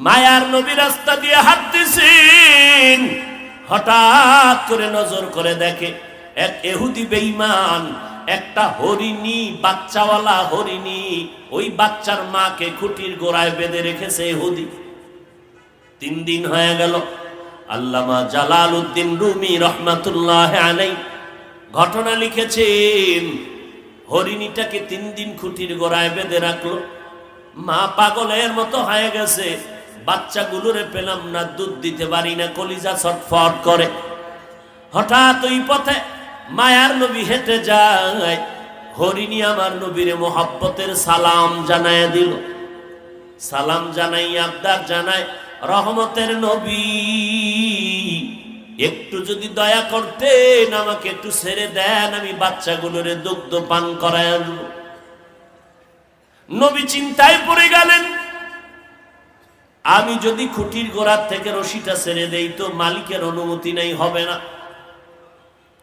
মায়ার নবী রাস্তা দিয়ে হাঁটতেছেন। হঠাৎ করে নজর করে দেখে এক এহুদি বেঈমান, একটা হরিণী, বাচ্চাওয়ালা হরিণী, ওই বাচ্চার মাকে খুঁটির গোড়ায় বেঁধে রেখেছে এহুদি। তিন দিন হয়ে গেল। আল্লামা জালাল উদ্দিন রুমি রহমাতুল্লাহ আলাই ঘটনা লিখেছেন, হরিণীটাকে তিন দিন খুঁটির গোড়ায় বেঁধে রাখল। মা পাগলের মতো হয়ে গেছে। বাচ্চাগুলোরে পেলাম না, দুধ দিতে পারি না, কলিজা ছটফট করে। হঠাৎ ওই পথে মায়ার নবী হেঁটে যায়। হরিণী আমার নবীরে মোহাব্বতের সালাম জানায় দিল। সালাম জানাই, আবদার জানায়, রহমতের নবী, একটু যদি দয়া করতেন, আমাকে একটু ছেড়ে দেন, আমি বাচ্চাগুলোরে দুগ্ধ পান করায় নবী চিন্তায় পড়ে গেলেন। আমি যদি খুঁটির গোড়ার থেকে রশিটা ছেড়ে দেই তো মালিকের অনুমতি নেই, হবে না।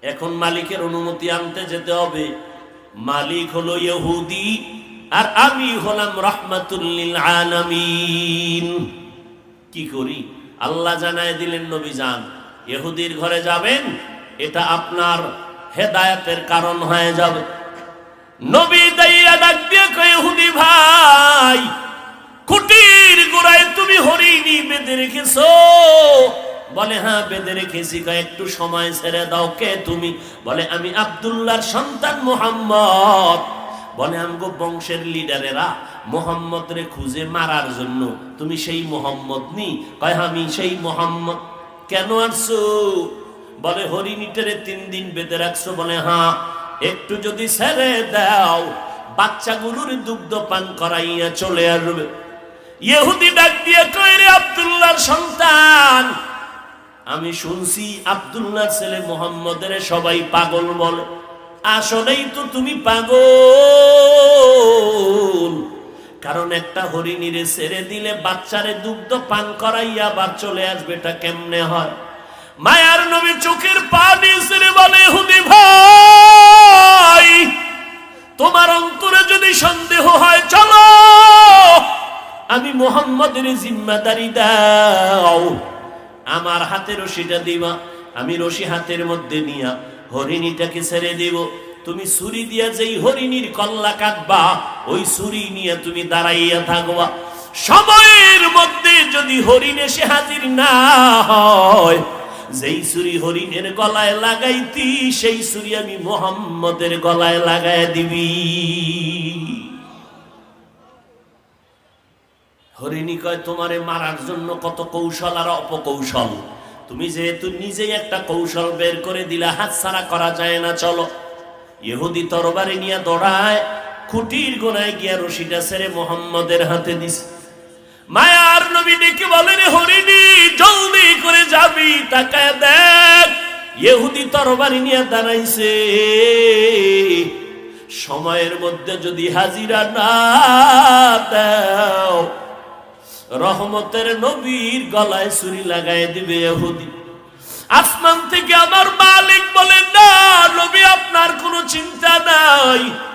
এখন মালিকের অনুমতি আনতে যেতে হবে। মালিক হলো ইহুদি আর আমি হলাম রহমাতুল্লিল কি করি? আল্লাহ জানায় দিলেন, নবী যান ইহুদির ঘরে যাবেন, এটা আপনার হেদায়েতের কারণ হয়ে যাবে। নবী দাইয়া ডাক দিয়ে ভাই কুটির বেঁধে রেখেছো বলে হ্যাঁ বেঁধে রেখেছি একটু সময় ছেড়ে দাও, কে তুমি? বলে, আমি আব্দুল্লাহর সন্তান মোহাম্মদ। বলে, আমগো বংশের লিডারেরা মোহাম্মদ রে খুঁজে মারার জন্য, তুমি সেই মোহাম্মদ নি? কয়, আমি সেই মোহাম্মদ। কেন আসছো? বলে, হরিণীটারে তিন দিন বেঁধে রাখছো। বলে হ্যাঁ একটু যদি ছেড়ে দাও, বাচ্চাগুলোর দুগ্ধ পান করাইয়া চলে আসবে। ইহুদি ডাক দিয়ে কইরে আব্দুল্লাহর সন্তান? আমি শুনছি আব্দুল্লাহর ছেলে মোহাম্মদের সবাই পাগল বলে। আসলেই তো তুমি পাগল। কারণ একটা হরিণীরে ছেড়ে দিলে বাচ্চারে দুগ্ধ পান করাইয়া আবার চলে আসবে, এটা কেমনে হয়? মায়ার নবী চোখের পানি ছেড়ে বলে হুদি ভাই, তোমার অন্তরে যদি সন্দেহ হয়, চলো। আমি মোহাম্মদের জিম্মাদারি দাও। আমার হাতে রশিটা দিবা, আমি রশি হাতের মধ্যে নিয়া হরিণীটাকে ছেড়ে দিব। তুমি ছুরি দিয়া যেই হরিণীর কল্লা কাটবা, ওই ছুরি নিয়ে তুমি দাঁড়াইয়া থাকবা। সময়ের মধ্যে যদি হরিণ এসে হাজির না হয়, যেই ছুরি হরিণের গলায় লাগাইতি, সেই ছুরি আমি মোহাম্মদের গলায় লাগাই দিবি। হরিণী কয়, তোমারে মারার জন্য কত কৌশল আর অপকৌশল? তুমি যেহেতু নিজেই একটা কৌশল বের করে দিলে হাত ছাড়া করা যায় না, চলো। ইহুদি তরবারি নিয়ে দৌড়ায়, খুঁটির গোনায় গিয়া রশিটা ছেড়ে মোহাম্মদের হাতে দিস মায়ার নবী ডেকে বলেন হরিণী, জলদি করে যাবি, তাকায় দেখ। ইহুদি তরবারি নিয়ে দাঁড়াইছে। সময়ের মধ্যে যদি হাজিরা না দাও রহমতের নবীর গলায় ছুরি লাগাই দিবে এহুদি আসমান থেকে আমার মালিক বলেন না, নবী, আপনার কোনো চিন্তা নাই।